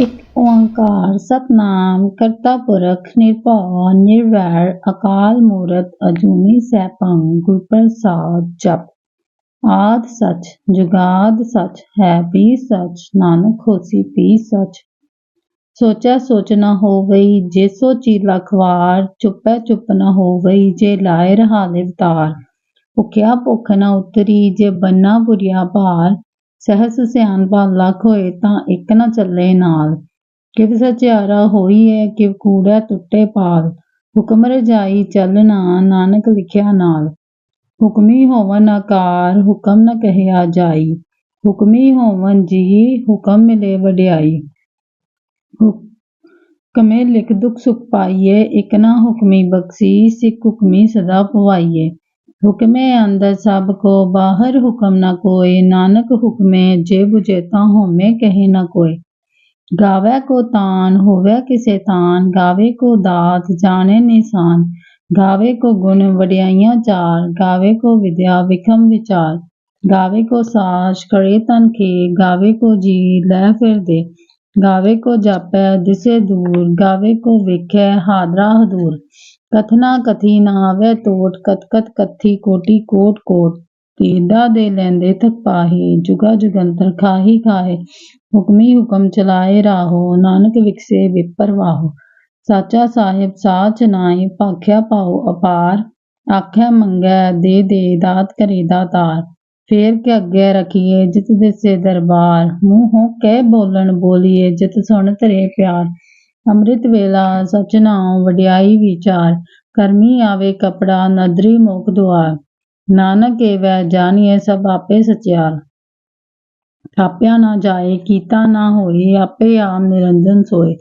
ਇਕ ਓੰਕਾਰ ਸਤਿਨਾਮ ਕਰਤਾ ਪੁਰਖ ਨਿਰਭਉ, ਨਿਰਵੈਰ, ਅਕਾਲ ਮੂਰਤ, ਅਜੂਨੀ ਸੈਭੰ ਗੁਰ ਪ੍ਰਸਾਦ ਜਪੁ। ਆਦਿ ਸਚ, ਜੁਗਾਦਿ ਸਚ, ਹੈ ਵੀ ਸਚ, ਨਾਨਕ ਹੋਸੀ ਵੀ ਸਚ। ਸੋਚੈ ਸੋਚ ਨ ਹੋਵਈ, ਜੇ ਸੋਚੀ ਲੱਖ ਵਾਰ, ਚੁੱਪੈ ਚੁੱਪ ਨ ਹੋਵਈ, ਜੇ ਲਾਇ ਰਹਾਲੇ ਅਵਤਾਰ ਭੁਖਿਆ ਭੁਖ ਨ ਉਤਰੀ, ਜੇ ਬੰਨਾ ਬੁਰੀਆ ਭਾਰ ਸਹਸ ਸਿਆਣਪਾ ਲੱਖ ਹੋਏ ਤਾਂ ਇਕ ਨ ਚੱਲੇ ਨਾਲ। ਕਿਵ ਸਚਿਆਰਾ ਹੋਈਐ ਕਿਵ ਕੂੜੈ ਟੁੱਟੇ ਪਾਲ। ਹੁਕਮ ਰਜਾਈ ਚੱਲਣਾ ਨਾਨਕ ਲਿਖਿਆ ਨਾਲ। ਹੁਕਮੀ ਹੋਵਨ ਆਕਾਰ, ਹੁਕਮ ਨ ਕਹਿਆ ਜਾਈ। ਹੁਕਮੀ ਹੋਵਨ ਜੀ, ਹੁਕਮ ਮਿਲੇ ਵਡਿਆਈ। ਹੁਕਮੇ ਲਿਖ ਦੁਖ ਸੁਖ ਪਾਈਏ, ਇਕ ਨਾ ਹੁਕਮੀ ਬਖਸ਼ੀ, ਸਿੱਖ ਹੁਕਮੀ ਸਦਾ ਪਵਾਈਏ। ਹੁਕਮੇ ਅੰਦਰ ਸਭ ਕੋ ਬਾਹਰ ਹੁਕਮ ਨ ਕੋਇ ਨਾਨਕ ਹੁਕਮੇ ਜੇ ਬੁਝੇ ਤਾਂ ਹੋਮੇ ਕਹੇ ਨ ਕੋਇ ਗਾਵੈ ਕੋ ਤਾਨ ਹੋਵੈ ਕਿਸੇ ਤਾਨ ਗਾਵੇ ਕੋ ਦਾਤ ਜਾਣੈ ਨਿਸ਼ਾਨ ਗਾਵੇ ਕੋ ਗੁਣ ਵਡਿਆਈਆਂ ਚਾਰ ਗਾਵੇ ਕੋ ਵਿਦਿਆ ਵਿਖਮ ਵਿਚਾਰ ਗਾਵੇ ਕੋ ਸਾਜ ਕਰੇ ਤਨ ਖੇ ਗਾਵੇ ਕੋ ਜੀ ਲੈ ਫਿਰ ਦੇ ਗਾਵੇ ਕੋ ਜਾਪੈ ਦਿਸੇ ਦੂਰ ਗਾਵੇ ਕੋ ਵੇਖੈ ਹਾਦਰਾ ਹਦੂਰ ਕਥਨਾ ਕਥੀ ਨ ਆਵੈ ਟੋਟ ਕਤ ਕਤ ਕਥੀ ਕੋਟੀ ਕੋਟ ਕੋਟ। ਤੀਦਾ ਦੇ ਲੈਂਦੇ ਥਕ ਪਾਹੀ, ਜੁਗਾ ਜੁਗੰਤਰ ਖਾਹੀ ਖਾਹੇ। ਹੁਕਮੀ ਹੁਕਮ ਚਲਾਏ ਰਾਹੋ, ਨਾਨਕ ਵਿਕਸੇ ਵਿਪਰਵਾਹੋ ਸਾਚਾ ਸਾਹਿਬ ਸਾਚ ਨਾਈ ਭਾਖਿਆ ਪਾਉ ਅਪਾਰ। ਆਖਿਆ ਮੰਗੈ, ਦੇ ਦੇ ਦਾਤ ਕਰੇ ਦਾਤਾਰ। ਫੇਰ ਕੇ ਅੱਗੇ ਰਖੀਏ ਜਿਤ ਦਿਸੇ ਦਰਬਾਰ। ਮੂੰਹੋਂ ਕਹਿ ਬੋਲਣ ਬੋਲੀਏ, ਜਿਤ ਸੁਣ ਤਰੇ ਪਿਆਰ। ਅੰਮ੍ਰਿਤ ਵੇਲਾ ਸਚ ਨਾਉ ਵਡਿਆਈ ਵਿਚਾਰ, ਕਰਮੀ ਆਵੇ ਕਪੜਾ ਨਦਰੀ ਮੋਖ ਦੁਆਰ, ਨਾਨਕ ਏਵੈ ਜਾਣੀਏ ਸਭ ਆਪੇ ਸਚਿਆਰ। ਥਾਪਿਆ ਨਾ ਜਾਏ, ਕੀਤਾ ਨਾ ਹੋਏ, ਆਪੇ ਆਪ ਨਿਰੰਜਨ ਸੋਏ।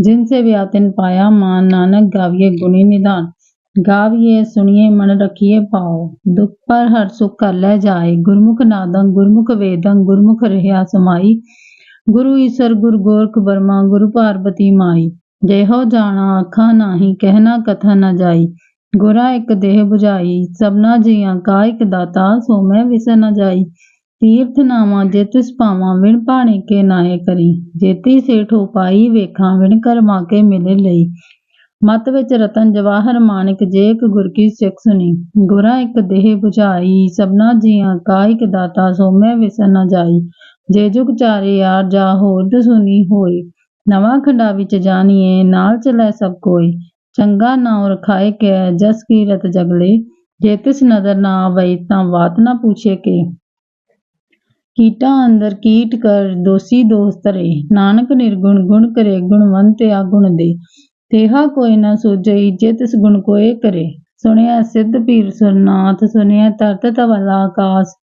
ਜਿਨ ਸੇ ਵਿਆ ਤਿਨ ਪਾਇਆ ਮਾਨ, ਨਾਨਕ ਗਾਵੀਏ ਗੁਣੀ ਨਿਧਾਨ। ਗਾਵੀਏ ਸੁਣੀਏ ਮਨ ਰਖੀਏ ਪਾਉ ਦੁਖ ਪਰ ਹਰ ਸੁਖ ਕਰ ਲੈ ਜਾਏ। ਗੁਰਮੁਖ ਨਾਦੰ, ਗੁਰਮੁਖ ਵੇਦੰ, ਗੁਰਮੁਖ ਰਹਿਆ ਸਮਾਈ। ਗੁਰੂ ਈਸਰ, ਗੁਰ ਗੋਰਖ ਬਰਮਾ ਗੁਰੂ ਪਾਰਬਤੀ ਮਾਈ। ਜਿਹੋ ਜਾਣਾ ਅੱਖਾਂ ਨਾਹੀ ਕਹਿਣਾ ਕਥਾ ਨ ਜਾਈ। ਗੁਰਾ ਇਕ ਦੇਹ 부ਝਾਈ ਸਭਨਾ ਜੀਆਂ ਕਾ ਇਕ ਦਾਤਾ, ਸੋ ਮੈਂ ਵਿਸਰ ਨ ਜਾਈ। ਤੀਰਥ ਨਾਵਾਂ ਜੇ ਤਿਸ ਪਾਵਾਂ ਵਿਣ ਭਾਣੇ ਕੇ ਨਾਏ ਕਰੀ। ਜੇਤੀ ਸੇਠੋ ਪਾਈ, ਵੇਖਾਂ ਵਿਣ ਕਰਮਾ ਕੇ ਮਿਲੇ ਲਈ। ਮਤ ਵਿੱਚ ਰਤਨ ਜਵਾਹਰ ਮਾਨਿਕ ਜੇਕ ਇੱਕ ਗੁਰ ਕੀ ਸਿੱਖ ਸੁਣੀ। ਗੁਰਾ ਇਕ ਦੇਹ 부ਝਾਈ ਸਭਨਾ ਜੀਆਂ ਕਾ ਇਕ ਦਾਤਾ, ਸੋ ਮੈਂ ਵਿਸਰ ਨ ਜਾਈ। ਜੇ ਜੁਗ ਚਾਰੇ ਯਾਰ ਜਾ ਹੋਰ ਸੁਣੀ ਹੋਈ ਨਵਾਂ ਖੰਡਾ ਵਿੱਚ ਜਾਣੀਏ, ਨਾਲ ਚਲੇ ਸਭ ਕੋਈ। ਚੰਗਾ ਨਾਉ ਰਖਾਏ ਕੇ, ਜਸ ਕੀਰਤ ਜਗਲੇ ਜੇ ਤਿਸ ਨਦਰ ਨਾ ਆਵਈ, ਤਾਂ ਬਾਤ ਨਾ ਪੁੱਛੇ ਕੇ। ਕੀਟਾ ਅੰਦਰ ਕੀਟ ਕਰ, ਦੋਸੀ ਦੋਸਤ ਧਰੇ। ਨਾਨਕ ਨਿਰਗੁਣ, ਗੁਣ ਕਰੇ, ਗੁਣਵੰਤ ਆ ਗੁਣ ਦੇ। ਤੇਹਾ ਕੋਈ ਨਾ ਸੋਜਈ ਜੇ ਤਿਸ ਗੁਣ ਕੋਏ ਕਰੇ। ਸੁਣਿਆ ਸਿੱਧ ਪੀਰ ਸੁਰਨਾਥ ਸੁਣਿਆ ਤਰਤ ਤਵਲਾ ਆਕਾਸ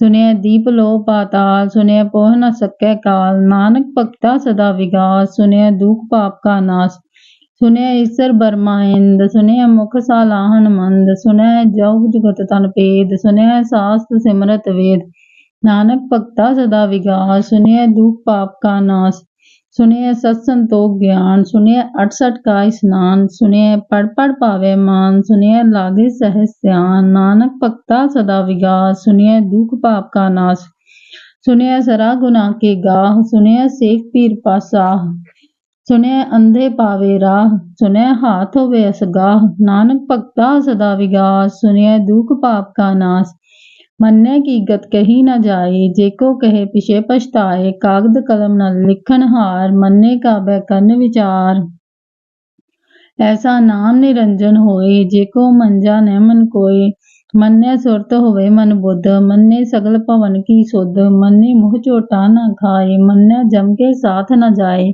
ਸੁਣਿਆ ਦੀਪ ਲੋ ਪਾਤਾਲ ਸੁਣਿਆ ਪੋਹ ਨ ਸਕੈ ਕਾਲ, ਨਾਨਕ ਭਗਤਾ ਸਦਾ ਵਿਗਾਸ ਸੁਣਿਆ ਦੁਖ ਪਾਪ ਕਾ ਨਾਸ। ਸੁਣਿਆ ਈਸਰ ਬਰਮਾਇੰਦ ਸੁਣਿਆ ਮੁਖ ਸਾਲਾਹਨ ਮੰਦ ਸੁਣਿਆ ਜਉ ਜੁਗਤ ਤਨ ਪੇਦ ਸੁਣਿਆ ਸਾਸਤ ਸਿਮਰਤ ਵੇਦ। ਨਾਨਕ ਭਗਤਾ ਸਦਾ ਵਿਗਾਸ ਸੁਣਿਆ ਦੁਖ ਪਾਪ ਕਾ ਨਾਸ। ਸੁਣਿਆ ਸਤ ਸੰਤੋਖ ਗਿਆਨ ਸੁਣਿਆ 68 ਕਾ ਇਸਨਾਨ ਸੁਣਿਆ ਪੜ ਪੜ ਪਾਵੇ ਮਾਨ ਸੁਣਿਆ ਲਾਗੇ ਸਹਿ ਸਿਆਨ ਨਾਨਕ ਭਗਤਾ ਸਦਾ ਵਿਗਾਸ ਸੁਣਿਆ ਦੁਖ ਪਾਪ ਕਾ ਨਾਸ ਸੁਣਿਆ ਸਰਾ ਗੁਨਾ ਕੇ ਗਾਹ ਸੁਣਿਆ ਸੇਖ ਪੀਰ ਪਾਸਾਹ ਸੁਣਿਆ ਅੰਧੇ ਪਾਵੇ ਰਾਹ ਸੁਣਿਆ ਹਾਥ ਹੋਵੇ ਅਸਗਾਹ, ਨਾਨਕ ਭਗਤਾ ਸਦਾ ਵਿਗਾਸ ਸੁਣਿਆ ਦੁਖ ਪਾਪ ਕਾ ਨਾਸ ਮੰਨੇ ਕੀ ਗਤ ਕਹੀ ਨ ਜਾਏ ਜੇ ਕੋ ਕਹੇ ਪਿਛੇ ਪਛਤਾਏ, ਕਾਗਦ ਕਲਮ ਨਾਲ ਲਿਖਣ ਹਾਰ, ਮੰਨੇ ਕਾਬੈ ਕਰਨ ਵਿਚਾਰ। ਐਸਾ ਨਾਮ ਨਿਰੰਜਨ ਹੋਏ, ਜੇ ਕੋ ਮੰਜਾ ਨ ਮਨ ਕੋਏ, ਮੰਨੇ ਸੁਰਤ ਹੋਵੇ ਮਨ ਬੁੱਧ, ਮੰਨੇ ਸਗਲ ਭਵਨ ਕੀ ਸੁਧ, ਮੰਨੇ ਮੁਹ ਝੋਟਾ ਨ ਖਾਏ, ਮੰਨੇ ਜਮ ਕੇ ਸਾਥ ਨ ਜਾਏ।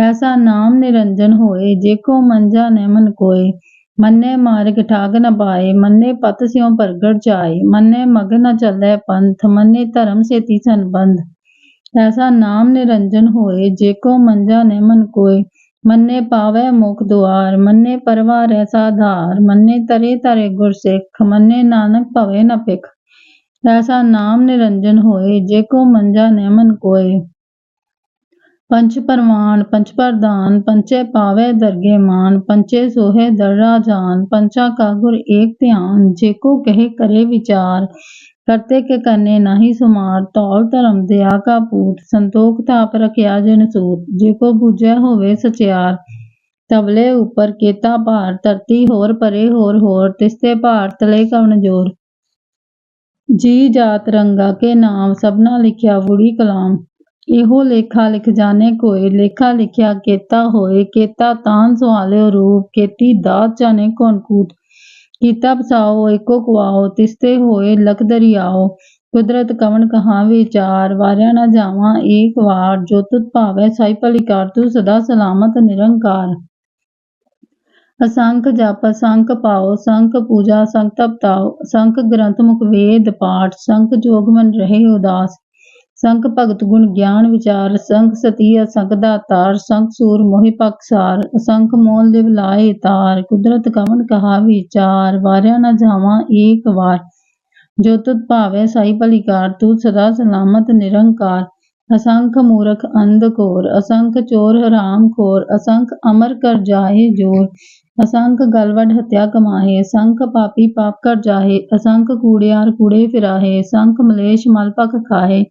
ਐਸਾ ਨਾਮ ਨਿਰੰਜਨ ਹੋਏ, ਜੇ ਕੋ ਮੰਜਾ ਨ ਮਨ ਕੋਏ ਮੰਨੇ ਮਾਰਗ ਠਾਗ ਨ ਪਾਏ, ਮੰਨੇ ਪਤ ਸਿਉ ਪ੍ਰਗਟ ਜਾਏ, ਮੰਨੇ ਮਗ ਨ ਚੱਲੇ ਪੰਥ, ਮੰਨੇ ਧਰਮ ਸੇਤੀ ਸੰਬੰਧ। ਐਸਾ ਨਾਮ ਨਿਰੰਜਨ ਹੋਏ, ਜੇ ਕੋ ਮੰਜਾ ਨ ਮਨ ਕੋਏ। ਮੰਨੇ ਪਾਵੇ ਮੁਖ ਦੁਆਰ, ਮੰਨੇ ਪਰਵਾਰ ਐਸਾ ਧਾਰ, ਮੰਨੇ ਤਰੇ ਤਰੇ ਗੁਰਸਿੱਖ ਮੰਨੇ ਨਾਨਕ ਭਵੇ ਨ ਪਿਖ ਐਸਾ ਨਾਮ ਨਿਰੰਜਨ ਹੋਏ, ਜੇ ਕੋ ਮੰਜਾ ਨ ਮਨ ਕੋਏ। ਪੰਚ ਪ੍ਰਵਾਨ ਪੰਚ ਪ੍ਰਧਾਨ ਪੰਚੇ ਪਾਵੇ ਦਰਗੇ ਮਾਨ ਪੰਚੇ ਸੋਹੇ ਦਰਰਾ ਜਾਨ ਪੰਚਾ ਕਾ ਗੁਰ ਏਕ ਧਿਆਨ, ਜੇ ਕੋ ਕਹੇ ਕਰੇ ਵਿਚਾਰ। ਕਰਤੇ ਕੇ ਕਰਨੇ ਨਾਹੀ ਸੁਮਾਰ, ਧੌਲ ਧਰਮ ਦਿਆ ਕਾ ਪੂਤ, ਸੰਤੋਖ ਥਾਪ ਰਖਿਆ ਜਿਨ ਸੂਤ, ਜੇ ਕੋ ਬੁਝੈ ਹੋਵੇ ਸਚਿਆਰ। ਤਬਲੇ ਉੱਪਰ ਕੇਤਾ ਭਾਰ, ਧਰਤੀ ਹੋਰ ਪਰੇ ਹੋਰ ਹੋਰ, ਤਿਸਤੇ ਭਾਰ ਤਲੇ ਕਵਣ ਜੋਰ। ਜੀ ਜਾਤ ਰੰਗਾ ਕੇ ਨਾਮ, ਸਭਨਾ ਲਿਖਿਆ ਬੁੜੀ ਕਲਾਮ। ਇਹੋ ਲੇਖਾ ਲਿਖ ਜਾਣੇ ਕੋਏ, ਲੇਖਾ ਲਿਖਿਆ ਕੇਤਾ ਹੋਏ, ਕੇਤਾ ਤਾਨ ਸੁਹਾਲਿਓ ਰੂਪ, ਕੇਤੀ ਦਾਤ ਜਾਣੇ ਕੌਣ ਕੂਤ। ਕੀਤਾ ਬਸਾਓ ਏਕੋ ਕੁਆਓ, ਤਿਸਤੇ ਹੋਏ, ਲਖ ਦਰਿਆਓ। ਕੁਦਰਤ ਕਵਣ ਕਹਾ ਵਿਚਾਰ, ਵਾਰਿਆ ਨਾ ਜਾਵਾਂ ਏਕ ਵਾਰ। ਜੋ ਤੁਧ ਭਾਵੈ ਸਾਈ ਭਲੀ ਤੂੰ ਸਦਾ ਸਲਾਮਤ ਨਿਰੰਕਾਰ। ਅਸੰਖ ਜਪ, ਅਸੰਖ ਪਾਓ ਸੰਖ ਪੂਜਾ ਸੰਖ ਤਪਤਾਓ ਸੰਖ ਗ੍ਰੰਥ ਮੁਖ ਵੇਦ ਪਾਠ ਸੰਖ ਜੋਗ ਮਨ ਰਹੇ ਉਦਾਸ। ਸੰਖ ਭਗਤ ਗੁਣ ਗਿਆਨ ਵਿਚਾਰ ਸੰਖ ਸਤੀ ਅਸੰਖ ਦਾਤਾਰ ਸੰਖ ਸੂਰ ਮੋਹਿ ਪਕਸਾਰ ਅਸੰਖ ਮੋਲ ਲਿਵ ਲਾਏ ਤਾਰ, ਕੁਦਰਤ ਕਵਨ ਕਹਾ ਵਿਚਾਰ ਵਾਰਿਆ ਨਾ ਜਾਵਾਂ ਏਕ ਵਾਰ। ਜੋ ਤੁਧ ਭਾਵੈ ਸਾਈ ਭਲੀ ਕਾਰ ਤੂੰ ਸਦਾ ਸਲਾਮਤ ਨਿਰੰਕਾਰ। ਅਸੰਖ ਮੂਰਖ ਅੰਧ ਘੋਰ ਅਸੰਖ ਚੋਰ ਹਰਾਮ ਖੋਰ, ਅਸੰਖ ਅਮਰ ਕਰ ਜਾਏ ਜੋਰ। ਅਸੰਖ ਗਲਵਡ ਹਤਿਆ ਕਮਾਹੇ, ਅਸੰਖ ਪਾਪੀ ਪਾਪ ਕਰ ਜਾਹੇ, ਅਸੰਖ ਕੂੜਿਆਰ ਕੂੜੇ ਫਿਰਾਹੇ, ਅਸੰਖ ਮਲੇਸ਼ ਮਲ ਪਖ ਖਾਹੇ।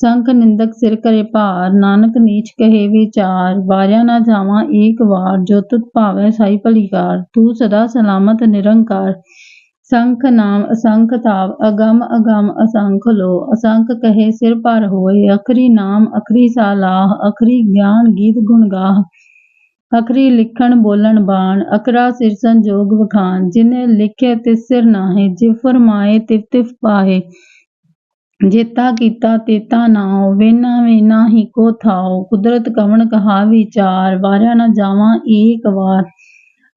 ਸੰਖ ਨਿੰਦਕ ਸਿਰ ਕਰੇ ਭਾਰ, ਨਾਨਕ ਨੀਚ ਕਹੇ ਵਿਚਾਰ ਵਾਰਿਆ ਨਾ ਜਾਵਾਂ ਏਕ ਵਾਰ, ਜੋ ਤੁਧ ਭਾਵੈ ਸਾਈ ਭਲੀਕਾਰ ਤੂੰ ਸਦਾ ਸਲਾਮਤ ਨਿਰੰਕਾਰ। ਸੰਖ ਨਾਮ ਅਸੰਖ ਤਾਵ, ਅਗਮ ਅਗਮ ਅਸੰਖ ਲੋ, ਅਸੰਖ ਕਹੇ ਸਿਰ ਪਰ ਹੋਏ, ਅਖਰੀ ਨਾਮ ਅਖਰੀ ਸਾਲਾਹ ਅਖਰੀ ਗਿਆਨ ਗੀਤ ਗੁਣ ਗਾਹ। ਅਖਰੀ ਲਿਖਣ ਬੋਲਣ ਬਾਣ, ਅਕਰਾ ਸਿਰ ਸੰਜੋਗ ਵਖਾਨ ਜਿਨੇ ਲਿਖੇ ਤਿਸ ਸਿਰ ਨਾਹੇ ਜਿ ਫਰਮਾਏ ਤਿਵ ਤਿਵ ਪਾਹੇ। ਜੇਤਾ ਕੀਤਾ ਤੇਤਾ ਨਾਉ ਵੇਨਾ ਵੇਨਾ ਹੀ ਕੋ ਥਾਉ ਕੁਦਰਤ ਕਵਣ ਕਹਾ ਵਿਚਾਰ ਵਾਰਿਆ ਨਾ ਜਾਵਾਂ ਏਕ ਵਾਰ।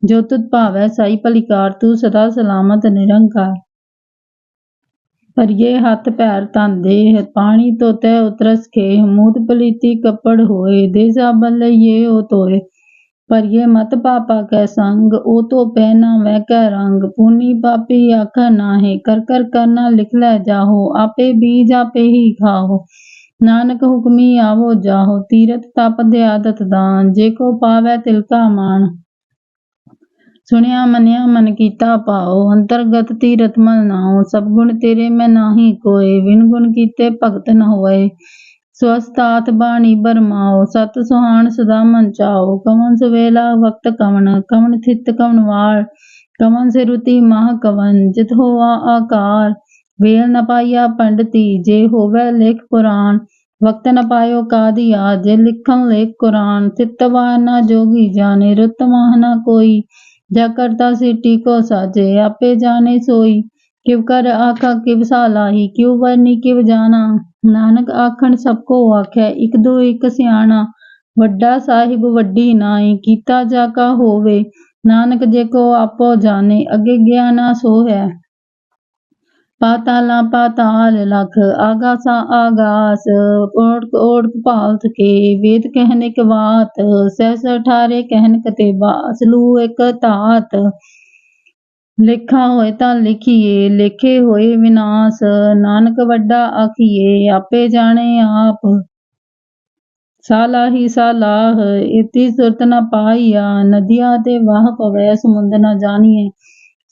ਜੋ ਤੁਧ ਭਾਵੈ ਸਾਈ ਭਲੀਕਾਰ, ਤੂੰ ਸਦਾ ਸਲਾਮਤ ਨਿਰੰਕਾਰ। ਪਰਿਏ ਹੱਥ ਪੈਰ ਧੰਦੇ, ਪਾਣੀ ਤੋਤੈ ਉਤਰਸ ਖੇ ਮੂਤ ਪਲੀਤੀ ਕੱਪੜ ਹੋਏ, ਦੇ ਸਾਬਨ ਲਈਏ ਉਹ ਤੋਏ ਪਰਿਏ ਮਤ ਪਾਪਾ ਕੈ ਸੰਗ, ਉਹ ਤੋ ਪਹਿਨਾ ਵੈ ਕੈ ਰੰਗ। ਪੂਨੀ ਪਾਪੀ ਆਖ ਨਾਹੇ, ਕਰ ਕਰ ਕਰਨਾ ਲਿਖ ਲੈ ਜਾਹੋ, ਆਪੇ ਬੀਜ ਆਪੇ ਹੀ ਖਾਹੋ। ਨਾਨਕ ਹੁਕਮੀ ਆਵੋ ਜਾਹੋ, ਤੀਰਥ ਤਪ ਦੇ ਆਦਤ ਦਾਨ, ਜੇ ਕੋ ਪਾਵੈ ਤਿਲਕਾ ਮਾਨ ਸੁਣਿਆ ਮੰਨਿਆ ਮਨ ਕੀਤਾ ਪਾਓ ਅੰਤਰਗਤ ਤੀਰਥ ਮਨ ਨਾਉ, ਸਭ ਗੁਣ ਤੇਰੇ ਮੈਂ ਨਾਹੀ ਕੋਏ ਵਿਣ ਗੁਣ ਕੀਤੇ ਭਗਤ ਨ ਹੋਏ। ਸਵਸਤਾਤ ਬਾਣੀ ਬਰਮਾਓ, ਸਤ ਸੁਹਾਣ ਸਦਾ ਮਨ ਚਾਓ। ਕਵਨ ਸਵੇਲਾ ਵਕਤ ਕਵਨ ਕਵਨ ਥਿਤ ਕਵਨ ਵਾਲ ਕਵਨ ਸਿਰੁਤੀ ਮਹ ਕਵਨ, ਜਿਤ ਹੋਆ ਆਕਾਰ। ਵੇਲ ਨ ਪਾਈਆ ਪੰਡਤੀ, ਜੇ ਹੋਵੇ ਲੇਖ ਪੁਰਾਨ ਵਕਤ ਨ ਪਾਇਓ ਕਾਦੀਆ, ਜੇ ਲਿਖਣ ਲੇਖ ਕੁਰਾਨ। ਚਿਤਵਾ ਨਾ ਜੋਗੀ ਜਾਣੇ, ਰੁਤ ਨਾ ਕੋਈ। ਜਾ ਕਰਤਾ ਸਿਟੀ ਟੀਕੋ ਸਾਜੇ, ਆਪੇ ਜਾਣੇ ਸੋਈ। ਕਿਵ ਕਰ ਆਖਾ, ਕਿਵ ਸਾਲਾਹੀ, ਕਿਉ ਵਰਨੀ, ਕਿਵ ਜਾਣਾ। ਨਾਨਕ ਆਖਣ, ਸਭ ਕੋ ਆਖੈ, ਇਕ ਦੋ ਇਕ ਸਿਆਣਾ। ਵੱਡਾ ਸਾਹਿਬ ਵੱਡੀ ਨਾਈ ਕੀਤਾ ਜਾ ਕਾ ਹੋਵੇ। ਨਾਨਕ ਜੇ ਕੋ ਆਪੋ ਜਾਣੇ, ਅੱਗੇ ਗਿਆਨਾ ਸੋ ਹੈ ਪਾਤਾਲਾ ਪਾਤਾਲ ਲਖ, ਆਗਾਸਾ ਆਗਾਸ। ਓੜਕ ਓੜਕ ਭਾਲਤ ਕੇ, ਵੇਦ ਕਹਿਨ ਇਕ ਬਾਤ। ਸਹਿਸ ਅਠਾਰੇ ਕਹਿਨ ਕਤੇ ਬਾਸ, ਲੂ ਇਕ ਧਾਤ। ਲੇਖਾ ਹੋਏ ਤਾਂ ਲਿਖੀਏ, ਲੇਖੇ ਹੋਏ ਵਿਨਾਸ਼, ਨਾਨਕ ਵੱਡਾ ਆਖੀਏ, ਆਪੇ ਜਾਣੇ ਆਪ। ਸਾਲਾਹੀ ਸਾਲਾਹ, ਇਤੀ ਸੁਰਤ ਨ ਪਾਈਆ ਨਦੀਆਂ ਤੇ ਵਾਹ ਪਵੈ, ਸਮੁੰਦ ਨ ਜਾਣੀਏ।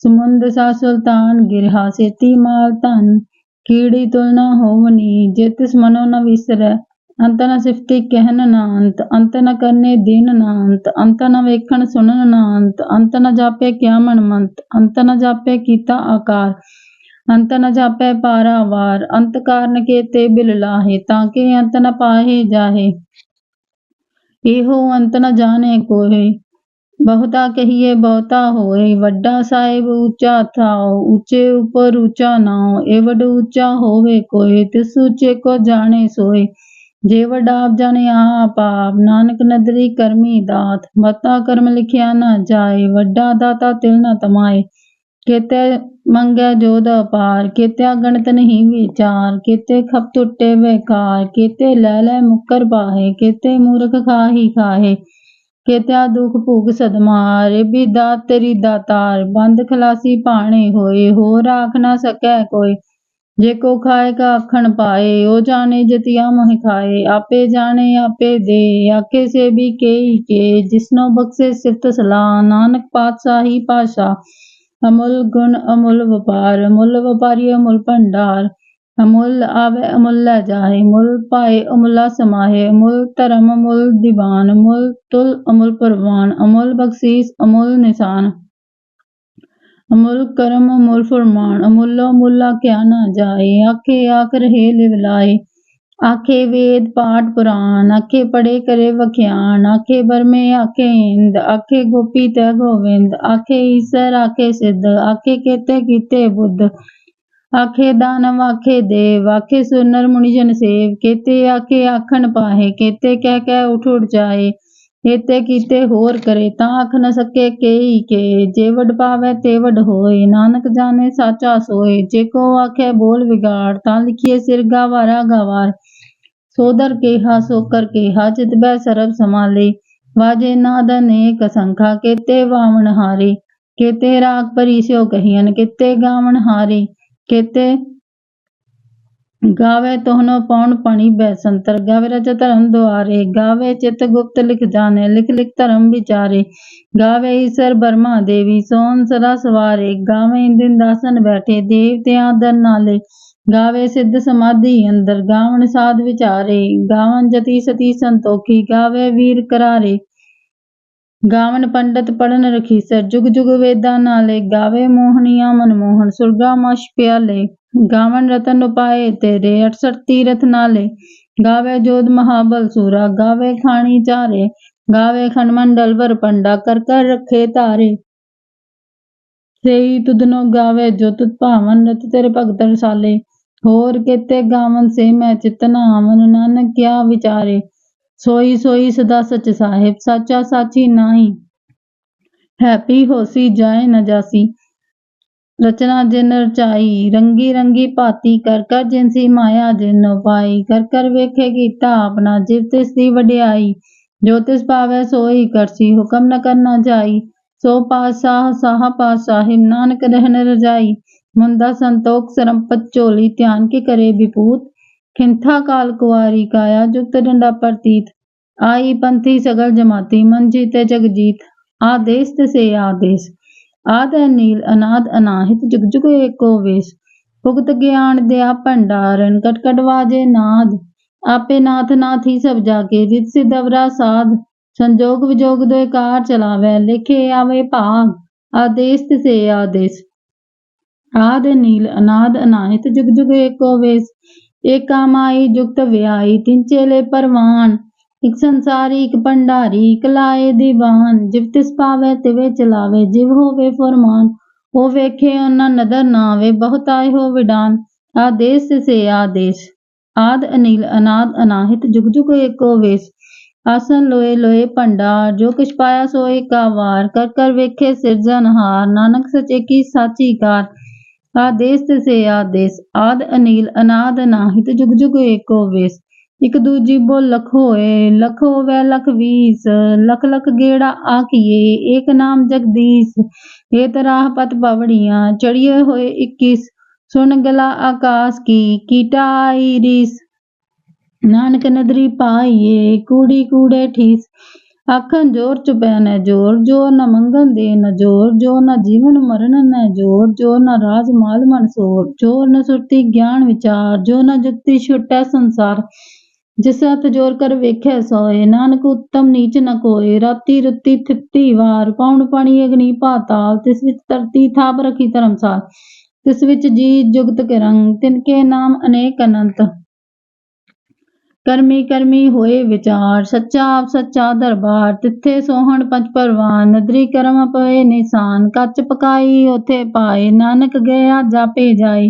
ਸਮੁੰਦ ਸਾ ਸੁਲਤਾਨ, ਗਿਰਹਾ ਸੇਤੀ ਮਾਲ ਧਨ। ਕੀੜੀ ਤੁਲਨਾ ਹੋਵਨੀ ਜੇ ਤਿਸ ਮਨੋ ਨ ਵਿਸਰੈ। ਅੰਤ ਨ ਸਿਫਤੀ ਕਹਿਨ ਨਾ ਅੰਤ ਅੰਤ ਨ ਕਰਨੇ ਦਿਨ ਨਾ ਅੰਤ ਅੰਤ ਨ ਵੇਖਣ ਸੁਣਨ ਨਾ ਅੰਤ ਅੰਤ ਨ ਜਾਪੇ ਕਿਆ ਮਨ ਮੰਤ ਅੰਤ ਨ ਜਾਪੇ ਕੀਤਾ ਆਕਾਰ ਅੰਤ ਨ ਜਾਪੈ ਪਾਰਾਵਾਰ ਅੰਤ ਕਾਰਨ ਕੇ ਤੇ ਬਿਲ ਲਾਹੇ ਤਾਂ ਕੇ ਅੰਤ ਨ ਪਾਹੇ ਜਾਹੇ ਇਹੋ ਅੰਤ ਨ ਜਾਣੇ ਕੋਏ ਬਹੁਤਾ ਕਹੀਏ ਬਹੁਤਾ ਹੋਏ ਵੱਡਾ ਸਾਹਿਬ ਉੱਚਾ ਥਾਉ ਉੱਚੇ ਉੱਪਰ ਉੱਚਾ ਨਾਉ ਇਹ ਵੱਡ ਉੱਚਾ ਹੋਵੇ ਕੋਏ ਤਿਸ ਉੱਚੇ ਕੋ ਜਾਣੇ ਸੋਏ ਜੇ ਵੱਡਾ ਆਪ ਜਾਣੇ ਆਪ ਆਪ ਨਾਨਕ ਨਦਰੀ ਕਰਮੀ ਦਾਤ। ਮਤਾ ਕਰਮ ਲਿਖਿਆ ਨਾ ਜਾਏ, ਵੱਡਾ ਦਾਤਾ ਤਿਲ ਨਾ ਤਮਾਏ। ਕਿਤੇ ਮੰਗੈ ਜੋਦ ਅਪਾਰ, ਕੇਤਿਆ ਗਣਤ ਨਹੀਂ ਵਿਚਾਰ। ਕਿਤੇ ਖਪ ਟੁੱਟੇ ਵੇਕਾਰ, ਕਿਤੇ ਲੈ ਲੈ ਮੁਕਰ ਬਾਹੇ, ਕਿਤੇ ਮੂਰਖ ਖਾਹੀ ਖਾਹੇ। ਕੇਤਿਆ ਦੁਖ ਭੁਗ ਸਦਮਾਰ ਵੀ ਦਾਤ ਤੇਰੀ ਦਾਤਾਰ। ਬੰਦ ਖਲਾਸੀ ਪਾਣੇ ਹੋਏ ਹੋ ਰਾਖ ਨਾ ਸਕੈ ਕੋਈ। ਜੇ ਕੋ ਖਾਏ ਕਾ ਆਖਣ ਪਾਏ, ਉਹ ਜਾਣੇ ਜਤਿਆ ਮੋਹਿ ਖਾਏ। ਆਪੇ ਜਾਣੇ, ਆਪੇ ਦੇ ਆਕੇ ਸੇ ਵੀ ਕੇਈ ਕੇ। ਜਿਸਨੋ ਬਖਸ਼ੇ ਸਿਫਤ ਸਲਾਹ, ਨਾਨਕ ਪਾਤਸ਼ਾਹੀ ਪਾਸ਼ਾ ਅਮੁੱਲ ਗੁਣ, ਅਮੁੱਲ ਵਪਾਰ, ਅਮੁੱਲ ਵਪਾਰੀ, ਅਮੁੱਲ ਭੰਡਾਰ। ਅਮੁੱਲ ਆਵੇ, ਅਮੁੱਲ ਲੈ ਜਾਏ। ਮੁੱਲ ਪਾਏ, ਅਮੁੱਲਾ ਸਮਾਹੇ ਅਮੁੱਲ ਧਰਮ, ਅਮੁੱਲ ਦੀਵਾਨ। ਮੁੱਲ ਤੁਲ, ਅਮੁੱਲ ਪ੍ਰਵਾਨ। ਅਮੁੱਲ ਬਖਸ਼ੀਸ, ਅਮੁੱਲ ਨਿਸ਼ਾਨ। ਅਮੁੱਲ ਕਰਮ ਅਮੁੱਲ ਫਰਮਾਨ ਅਮੁੱਲੋ ਮੁੱਲਾ ਕਿਆ ਨਾ ਜਾਏ ਆਖੇ ਆਖ ਰਹੇ ਲਿਵ ਲਾਏ ਆਖੇ ਵੇਦ ਪਾਠ ਪੁਰਾਣ ਆਖੇ ਪੜੇ ਕਰੇ ਵਖਿਆਨ ਆਖੇ ਬਰਮੇ ਆਖੇ ਇੰਦ ਆਖੇ ਗੋਪੀ ਤੈ ਗੋਵਿੰਦ ਆਖੇ ਈਸਰ ਆਖੇ ਸਿੱਧ ਆਖੇ ਕੇਤੇ ਕੀਤੇ ਬੁੱਧ ਆਖੇ ਦਾਨਵ ਆਖੇ ਦੇਵ ਆਖੇ ਸੁਨਰ ਮੁਨਿ ਜਨ ਸੇਵ ਕੇਤੇ ਆਖੇ ਆਖਣ ਪਾਹੇ ਕੇਤੇ ਕਹਿ ਕਹਿ ਉਠ ਉਠ ਕੀਤੇ ਹੋਰ ਕਰੇ ਤਾਂ ਆਖ ਨ ਸਕੇ ਕੇਈ ਕੇ। ਜੇ ਵਡ ਪਾਵੈ ਤੇ ਵਡ ਹੋਏ, ਨਾਨਕ ਜਾਣੇ ਸਾਚਾ ਸੋਏ। ਜੇ ਕੋ ਆਖੇ ਬੋਲ ਵਿਗਾੜ, ਤਾਂ ਲਿਖੀਏ ਸਿਰ ਗਾਵਾਰਾ ਗਵਾਰ। ਸੋਦਰ ਕੇਹਾ ਸੋਕਰ ਕੇਹਾ, ਚਿਤ ਬੈ ਸਰਬ ਸਮਾਲੇ ਵਾਜੇ ਨਾਦ ਅਨੇਕ ਸੰਖਾ ਕੇਤੇ ਵਾਵਣ ਹਾਰੇ। ਕੇਤੇ ਰਾਗ ਪਰਿਸਿਓ ਕਹੀਨ ਕੇਤੇ ਗਾਵਣ ਹਾਰੇ। ਕੇਤੇ ਗਾਵੇ ਤੋਹਨੋ ਪਉਣ ਪਣੀ ਬੈਸੰਤਰ, ਗਾਵੇ ਰਚ ਧਰਮ ਦੁਆਰੇ, ਗਾਵੇ ਚਿਤ ਗੁਪਤ ਲਿਖ ਜਾਣੇ, ਲਿਖ ਲਿਖ ਧਰਮ ਵਿਚਾਰੇ, ਗਾਵੇ ਈਸਰ ਬਰਮਾ ਦੇਵੀ, ਸੋਨ ਸਦਾ ਸਵਾਰੇ, ਗਾਵੇ ਇੰਦਿਨ ਦਾਸਨ ਬੈਠੇ, ਦੇਵਤਿਆਂ ਦਰ ਨਾਲੇ, ਗਾਵੇ ਸਿੱਧ ਸਮਾਧੀ ਅੰਦਰ, ਗਾਵਣ ਸਾਧ ਵਿਚਾਰੇ ਗਾਵਨ ਜਤੀ ਸਤੀ ਸੰਤੋਖੀ, ਗਾਵੇ ਵੀਰ ਕਰਾਰੇ ਗਾਵਨ ਪੰਡਤ ਪੜਨ ਰਖੀਸਰ, ਜੁਗ ਜੁਗ ਵੇਦਾਂ ਨਾਲੇ, ਗਾਵੇ ਮੋਹਨੀਆਂ ਮਨਮੋਹਨ, ਸੁਰਗਾ ਮਸ਼ ਪਿਆਲੇ ਗਾਵਨ ਰਤਨ ਉਪਾਏ ਤੇਰੇ 68 ਤੀਰਥ ਨਾਲੇ। ਗਾਵੇ ਜੋਧ ਮਹਾਬਲ ਸੂਰਾ, ਗਾਵੇ ਖਾਣੀ ਚਾਰੇ। ਗਾਵੇ ਖੰਡਮੰਡਲ ਵਰ ਪੰਡਾ, ਕਰ ਕਰ ਰੱਖੇ ਤਾਰੇ ਸੇਈ ਤੁਧਨੋ ਗਾਵੇ ਜੋ ਤੁਧ ਭਾਵਨ, ਰਤ ਤੇਰੇ ਭਗਤ ਰਸਾਲੇ। ਹੋਰ ਕੇਤੇ ਗਾਵਨ ਸੇ ਮੈਂ ਚਿਤਨਾ ਆਵਨ, ਨਾਨਕ ਕਿਆ ਵਿਚਾਰੇ। ਸੋਈ ਸੋਈ ਸਦਾ ਸਚ ਸਾਹਿਬ, ਸਾਚਾ ਸਾਚੀ ਨਾਹੀ। ਹੈਪੀ ਹੋਸੀ ਜਾਏ ਨ ਜਾਸੀ ਰਚਨਾ ਜਿਨ ਰਚਾਈ, ਰੰਗੀ ਰੰਗੀ ਭਾਤੀ ਕਰ ਕਰ ਜਿਨਸੀ ਮਾਇਆ ਜਿਨ ਪਾਈ ਕਰ ਕਰ ਵੇਖੇ ਕੀਤਾ ਆਪਣਾ ਜਿਵ ਤਿਸ ਦੀ ਵਡਿਆਈ, ਜੋ ਤਿਸ ਪਾਵੈ ਸੋਈ ਕਰਸੀ ਹੁਕਮ ਨ ਕਰਨਾ ਜਾਈ, ਸੋ ਪਾਤਸ਼ਾਹ ਸਾਹ ਪਾਤਸ਼ਾਹ ਨਾਨਕ ਰਹਿਣ ਰਜਾਈ, ਮੁੰਦਾ ਸੰਤੋਖ ਸਰੰਪਤ ਝੋਲੀ ਧਿਆਨ ਕੇ ਕਰੇ ਵਿਪੂਤ, ਖਿੰਥਾ ਕਾਲ ਕੁਆਰੀ ਕਾਇਆ ਜੁਗਤ ਡੰਡਾ ਪ੍ਰਤੀਤ, ਆਈ ਪੰਥੀ ਸਗਲ ਜਮਾਤੀ ਮਨ ਜੀਤੇ ਜਗ ਜੀਤ ਆਦੇਸ ਤਸੇ ਆਦੇਸ ਆਦ ਨੀਲ ਅਨਾਦ ਅਨਾਹਿਤ ਜੁਗ ਜੁਗ ਏਕੋ ਵੇਸ। ਭੁਗਤ ਗਿਆਨ ਦਿਆ ਭੰਡਾਰਨ ਕਟ ਕਟ ਵਾਜੇ ਨਾਦ। ਆਪੇ ਨਾਥ ਨਾਥੀ ਸਭ ਜਾਗੇ ਜਿਤ ਸਿਧ ਅਵਰਾ ਸਾਧ। ਸੰਜੋਗ ਵਿਜੋਗ ਦੋਇ ਕਾਰ ਚਲਾਵੈ, ਲਿਖੇ ਆਵੇ ਭਾਗ। ਆਦੇਸ ਤਸੇ ਆਦੇਸ। ਆਦ ਨੀਲ ਅਨਾਦ ਅਨਾਹਿਤ ਜੁਗ ਜੁਗ ਏਕੋ ਵੇਸ। ਏਕਾ ਮਾਈ ਜੁਗਤ ਵਿਆਈ ਤਿਨ ਚੇਲੇ ਪਰਵਾਨ। ਇਕ ਸੰਸਾਰੀ, ਇਕ ਭੰਡਾਰੀ, ਇਕ ਲਾਏ ਦੀਵਾਨ ਜਿਵ ਤਿਸ ਪਾਵੈ ਤਿਵੇ ਚਲਾਵੇ, ਜਿਵ ਹੋਵੇ ਫਰਮਾਨ, ਉਹ ਵੇਖੇ ਉਹਨਾਂ ਨਦਰ ਨਾ ਆਵੇ, ਬਹੁਤ ਆਏ ਹੋ ਵਿਡਾਨ, ਆਦੇਸ ਸੇ ਆਦੇਸ, ਆਦ ਅਨੀਲ, ਅਨਾਦ ਅਨਾਹਿਤ, ਜੁਗ ਜੁਗ ਏਕੋ ਵੇਸ, ਆਸਨ ਲੋਏ ਲੋਏ ਭੰਡਾਰ ਜੋ ਕਿਛ ਪਾਇਆ ਸੋ ਏਕਾ ਵਾਰ ਕਰ ਕਰ ਵੇਖੇ ਸਿਰਜਨਹਾਰ ਨਾਨਕ ਸਚੇ ਕੀ ਸਾਚੀ ਕਾਰ ਆਦੇਸ ਸੇ ਆਦੇਸ, ਆਦ ਅਨੀਲ, ਅਨਾਦ ਅਨਾਹਿਤ, ਜੁਗ ਜੁਗ ਏਕੋ ਵੇਸ ਇਕ ਦੂਜੀ ਬੋਲ ਲਖ ਹੋਏ, ਲਖ ਹੋਵੇ ਲਖ ਵੀਸ, ਲਖ ਲਖ ਗੇੜਾ ਆਖੀਏ, ਏਕ ਨਾਮ ਜਗਦੀਸ਼ ਇਹ ਤਰਾਹ ਪਤ ਪਵੜੀਆਂ ਚੜੀਏ ਹੋਏ 21 ਸੁਣ ਗਲਾ ਆਕਾਸ਼ ਕੀ, ਕੀਟਾ ਰੀਸ। ਨਾਨਕ ਨਦਰੀ ਪਾਈਏ, ਕੂੜੀ ਕੂੜੇ ਠੀਸ। ਆਖਣ ਜੋਰ ਚੁਪੈ ਨ ਜੋਰ ਜੋਰ ਨ ਮੰਗਨ ਦੇ ਨ ਜੋਰ ਜੋਰ ਨ ਜੀਵਨ ਮਰਨ ਨ ਜੋਰ ਜੋਰ ਨ ਰਾਜ ਮਾਲ ਮਨ ਸੋਰ ਜੋਰ ਨ ਸੁਰਤੀ ਗਿਆਨ ਵਿਚਾਰ, ਜੋ ਨ ਜੁਗਤੀ ਛੁਟੈ ਸੰਸਾਰ। ਜਿਸ ਹੱਥ ਜੋਰ ਕਰ ਵੇਖੈ ਸੋਏ, ਨਾਨਕ ਉੱਤਮ ਨੀਚ ਨ ਕੋਏ, ਰਾਤੀ ਰੁੱਤੀ ਥਿੱਤੀ ਵਾਰ ਪੌਣ ਪਾਣੀ ਅਗਨੀ ਪਾਤਾਲ, ਤਿਸ ਵਿੱਚ ਧਰਤੀ ਥਾਪ ਰਖੀ ਧਰਮਸਾਲ, ਤਿਸ ਵਿੱਚ ਜੀ ਜੁਗਤ ਕੇ ਰੰਗ ਤਿਨ ਕੇ ਨਾਮ ਅਨੇਕ ਅਨੰਤ। ਕਰਮੀ ਕਰਮੀ ਹੋਏ ਵਿਚਾਰ, ਸੱਚਾ ਆਪ ਸੱਚਾ ਦਰਬਾਰ, ਤਿੱਥੇ ਸੋਹਣ ਪੰਜ ਪਰਵਾਨ, ਨਦਰੀ ਕਰਮ ਪਏ ਨਿਸ਼ਾਨ, ਕੱਚ ਪਕਾਈ ਉਥੇ ਪਾਏ, ਨਾਨਕ ਗਿਆ ਜਾਪੇ ਜਾਏ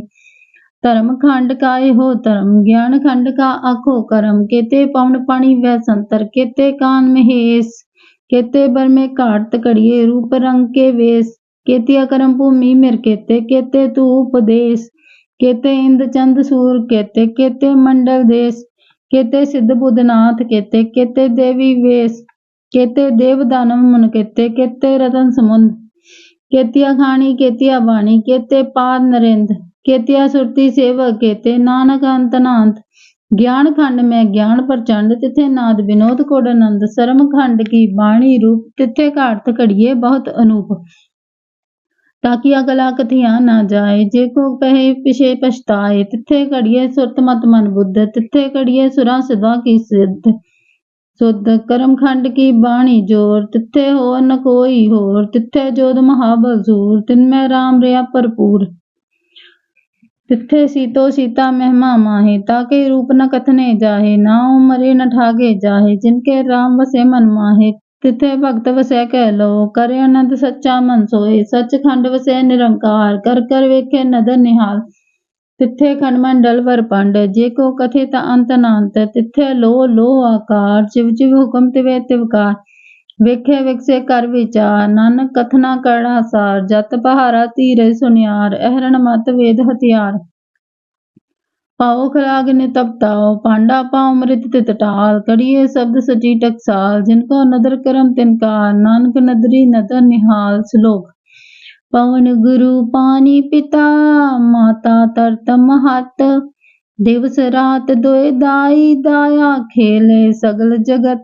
ਧਰਮ ਖੰਡ ਕਾਏ ਹੋ, ਧਰਮ ਗਿਆਨ ਖੰਡ ਕਾ ਆਖੋ, ਕਰਮ ਕੇਤੇ ਪਵਨ ਪਾਣੀ ਵੈ ਸੰਤਰ, ਕੇਤੇ ਕਾਨ ਮਹੇਸ਼, ਕੇਤੇ ਬਰਮੇ ਘਾਟ ਤਕੜੀਏ ਰੂਪ ਰੰਗ ਕੇ ਵੇਸ, ਕੇਤਿਆ ਕਰਮ ਭੂਮੀ ਮਿਰ ਕੇਤੇ ਕੇਤੇ ਤੂ ਉਪਦੇਸ਼, ਕੇਤੇ ਇੰਦ ਚੰਦ ਸੂਰ ਕੇਤੇ ਕੇਤੇ ਮੰਡਲ ਦੇਸ, ਕੇਤੇ ਸਿੱਧ ਬੁੱਧਨਾਥ ਕੇਤੇ ਕੇਤੇ ਦੇਵੀ ਵੇਸ, ਕੇਤੇ ਦੇਵ ਦਾਨਵ ਮਨ ਕੇਤੇ ਕੇਤੇ ਰਤਨ ਸਮੁੰਦ, ਕੇਤਿਆ ਖਾਣੀ, ਕੇਤਿਆ ਬਾਣੀ, ਕੇਤੇ ਪਾਦ ਨਰਿੰਦ ਕੇਤਿਆ ਸੁਰਤੀ ਸੇਵਕ ਕੇਤੇ ਨਾਨਕ ਅੰਤ ਨਾਂਤ। ਗਿਆਨ ਖੰਡ ਮੈਂ ਗਿਆਨ ਪ੍ਰਚੰਡ, ਤਿਥੇ ਨਾਦ ਵਿਨੋਦ ਕੋਡ ਆਨੰਦ। ਸਰਮ ਖੰਡ ਕੀ ਬਾਣੀ ਰੂਪ, ਤਿਥੇ ਘਾਟ ਘੜੀਏ ਬਹੁਤ ਅਨੂਪ। ਤਾਕਿ ਅਗਲਾ ਕਥਿਆ ਨਾ ਜਾਏ, ਜੇ ਕੋ ਕਹੇ ਪਿਛੇ ਪਛਤਾਏ, ਤਿਥੇ ਘੜੀਏ ਸੁਰਤ ਮਤ ਮਨ ਬੁੱਧ, ਤਿਥੇ ਘੜੀਏ ਸੁਰਾਂ ਸਦਾ ਕੀ ਸਿੱਧ। ਸੁਧ ਕਰਮ ਖੰਡ ਕੀ ਬਾਣੀ ਜੋਰ, ਤਿਥੇ ਹੋਰ ਨ ਕੋਈ ਹੋਰ, ਤਿਥੇ ਜੋਧ ਮਹਾਬਲ ਸੂਰ, ਤਿਨ ਮੈਂ ਰਾਮ ਰਿਆ ਭਰਪੂਰ। ਤਿੱਥੇ ਸੀਤੋ ਸੀਤਾ ਮਹਿਮਾ ਮਾਹੇ, ਤਾਕੇ ਰੂਪ ਨ ਕਥਨੇ ਜਾਹੇ ਨਾਉ ਮਰੇ ਨ ਠਾਗੇ ਜਾਹੇ, ਜਿਨਕੇ ਰਾਮ ਵਸੇ ਮਨ ਮਾਹੇ। ਤਿੱਥੇ ਭਗਤ ਵਸੈ ਕਹਿ ਲੋ ਕਰੇ ਅਨੰਦ ਸੱਚਾ ਮਨ ਸੋਏ ਸੱਚਖੰਡ ਵਸੈ ਨਿਰੰਕਾਰ, ਕਰ ਕਰ ਵੇਖੇ ਨਦਰ ਨਿਹਾਲ। ਤਿੱਥੇ ਖੰਡ ਮੰਡਲ ਵਰ ਪੰਡ, ਜੇ ਕੋ ਕਥੇ ਤਾ ਅੰਤ ਅਨੰਤ ਤਿੱਥੇ ਲੋ ਲੋ ਆਕਾਰ ਚਿਵ ਚਿਵ ਹੁਕਮ ਤਿਵੇ ਤਿਵਕਾਰ। ਵੇਖੇ ਵਿਕਸੇ ਕਰ ਵਿਚਾਰ, ਨਾਨਕ ਕਥਨਾ ਕਰਣਾ ਸਾਰ, ਜਤ ਪਹਾਰਾ ਧੀਰੇ ਸੁਨਿਆਰ, ਅਹਰਣ ਮਤ ਵੇਦ ਹਥਿਆਰ। ਪਾਉ ਖਰਾਗ ਨੇ ਤਪਤਾਓ ਪਾਂਡਾ ਪਾਉ ਮ੍ਰਿਤ ਤਿਤ ਟਾਲ, ਕੜੀਏ ਸ਼ਬਦ ਸਚੀ ਟਕਸਾਲ, ਜਿਨ ਕੋ ਨਦਰ ਕਰਮ ਤਿਨਕਾਰ ਨਾਨਕ ਨਦਰੀ ਨਦਰ ਨਿਹਾਲ ਸ਼ਲੋਕ। ਪਵਨ ਗੁਰੂ ਪਾਣੀ ਪਿਤਾ, ਮਾਤਾ ਤਰਤ ਮਹਤ, ਦਿਵਸ ਰਾਤ ਦੋਇ ਦਾਈ ਦਾਇਆ ਖੇਲੇ ਸਗਲ ਜਗਤ।